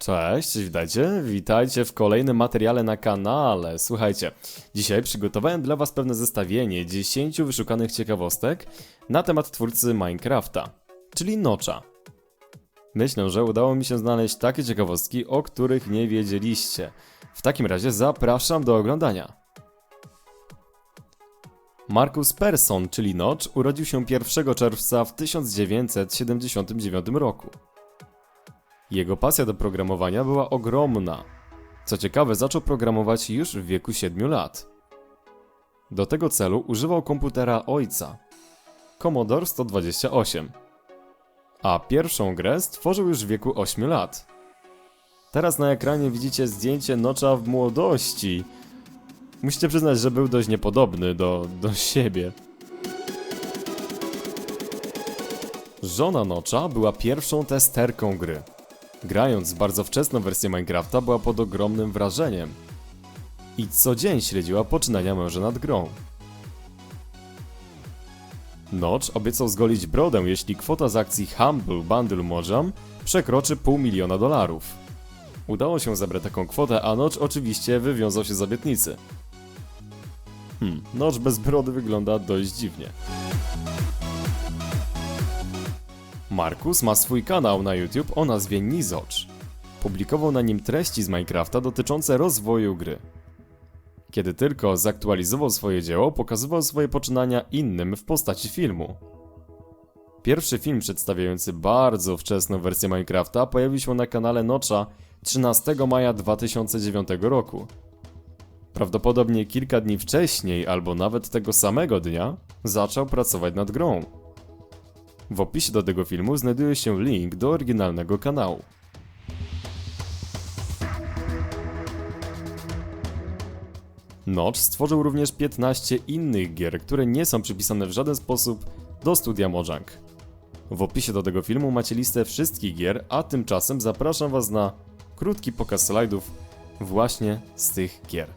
Cześć, witajcie, witajcie w kolejnym materiale na kanale. Słuchajcie, dzisiaj przygotowałem dla was pewne zestawienie 10 wyszukanych ciekawostek na temat twórcy Minecrafta, czyli Notcha. Myślę, że udało mi się znaleźć takie ciekawostki, o których nie wiedzieliście. W takim razie zapraszam do oglądania. Marcus Persson, czyli Notch, urodził się 1 czerwca w 1979 roku. Jego pasja do programowania była ogromna. Co ciekawe, zaczął programować już w wieku 7 lat. Do tego celu używał komputera ojca Commodore 128. A pierwszą grę stworzył już w wieku 8 lat. Teraz na ekranie widzicie zdjęcie Nocza w młodości. Musicie przyznać, że był dość niepodobny do, do siebie. Żona Nocza była pierwszą testerką gry. Grając bardzo wczesną wersję Minecrafta była pod ogromnym wrażeniem. I co dzień śledziła poczynania męża nad grą. Notch obiecał zgolić brodę, jeśli kwota z akcji Humble Bundle Mojam przekroczy pół miliona dolarów. Udało się zebrać taką kwotę, a Notch oczywiście wywiązał się z obietnicy. Hmm, Notch bez brody wygląda dość dziwnie. Markus ma swój kanał na YouTube o nazwie Nizocz. Publikował na nim treści z Minecrafta dotyczące rozwoju gry. Kiedy tylko zaktualizował swoje dzieło, pokazywał swoje poczynania innym w postaci filmu. Pierwszy film przedstawiający bardzo wczesną wersję Minecrafta pojawił się na kanale Notcha 13 maja 2009 roku. Prawdopodobnie kilka dni wcześniej, albo nawet tego samego dnia, zaczął pracować nad grą. W opisie do tego filmu znajduje się link do oryginalnego kanału. Notch stworzył również 15 innych gier, które nie są przypisane w żaden sposób do studia Mojang. W opisie do tego filmu macie listę wszystkich gier, a tymczasem zapraszam Was na krótki pokaz slajdów właśnie z tych gier.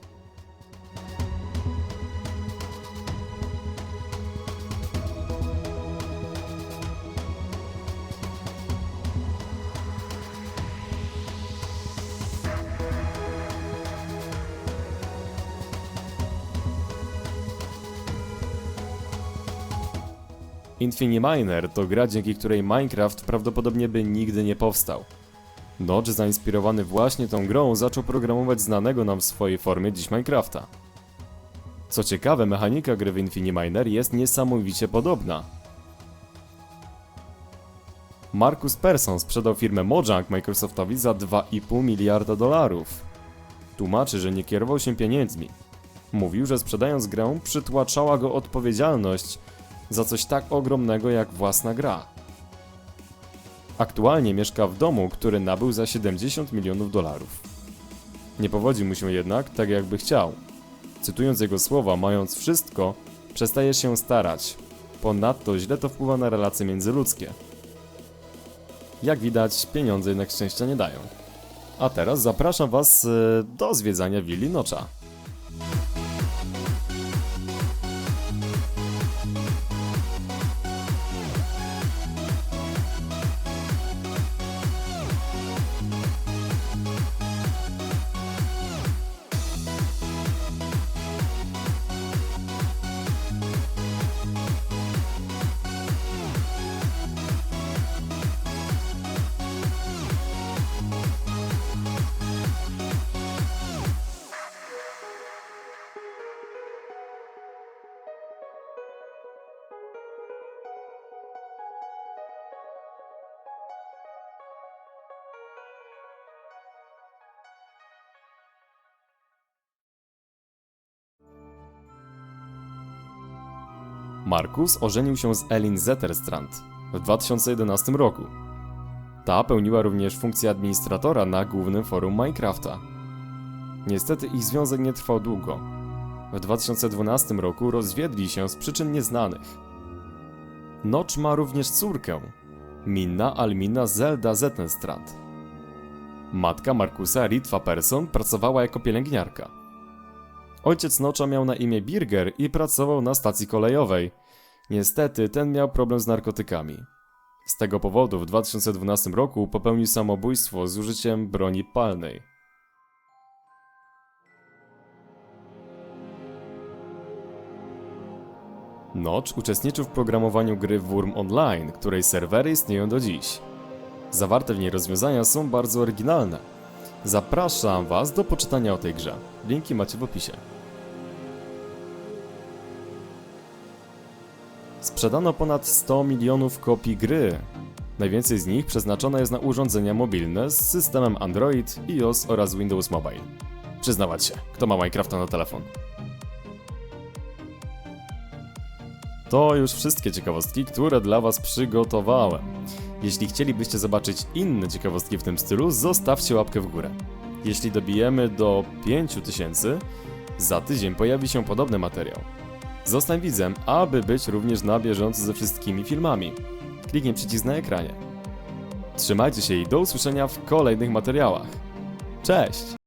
Infiniminer to gra, dzięki której Minecraft prawdopodobnie by nigdy nie powstał. Notch, zainspirowany właśnie tą grą, zaczął programować znanego nam w swojej formie dziś Minecrafta. Co ciekawe, mechanika gry w Infiniminer jest niesamowicie podobna. Marcus Persson sprzedał firmę Mojang Microsoftowi za 2,5 miliarda dolarów. Tłumaczy, że nie kierował się pieniędzmi. Mówił, że sprzedając grę przytłaczała go odpowiedzialność za coś tak ogromnego jak własna gra. Aktualnie mieszka w domu, który nabył za 70 milionów dolarów. Nie powodzi mu się jednak tak, jakby chciał. Cytując jego słowa, mając wszystko, przestajesz się starać. Ponadto źle to wpływa na relacje międzyludzkie. Jak widać, pieniądze jednak szczęścia nie dają. A teraz zapraszam Was e, do zwiedzania willi Nocza. Markus ożenił się z Elin Zetterstrand w 2011 roku. Ta pełniła również funkcję administratora na głównym forum Minecrafta. Niestety ich związek nie trwał długo. W 2012 roku rozwiedli się z przyczyn nieznanych. Notch ma również córkę, Minna Almina Zelda Zetterstrand. Matka Markusa, Ritwa Persson, pracowała jako pielęgniarka. Ojciec Nocza miał na imię Birger i pracował na stacji kolejowej. Niestety, ten miał problem z narkotykami. Z tego powodu w 2012 roku popełnił samobójstwo z użyciem broni palnej. Notch uczestniczył w programowaniu gry Wurm Online, której serwery istnieją do dziś. Zawarte w niej rozwiązania są bardzo oryginalne. Zapraszam Was do poczytania o tej grze. Linki macie w opisie. Sprzedano ponad 100 milionów kopii gry. Najwięcej z nich przeznaczone jest na urządzenia mobilne z systemem Android, iOS oraz Windows Mobile. Przyznawać się, kto ma Minecrafta na telefon. To już wszystkie ciekawostki, które dla Was przygotowałem. Jeśli chcielibyście zobaczyć inne ciekawostki w tym stylu, zostawcie łapkę w górę. Jeśli dobijemy do 5000, za tydzień pojawi się podobny materiał. Zostań widzem, aby być również na bieżąco ze wszystkimi filmami. Kliknij przycisk na ekranie. Trzymajcie się i do usłyszenia w kolejnych materiałach. Cześć!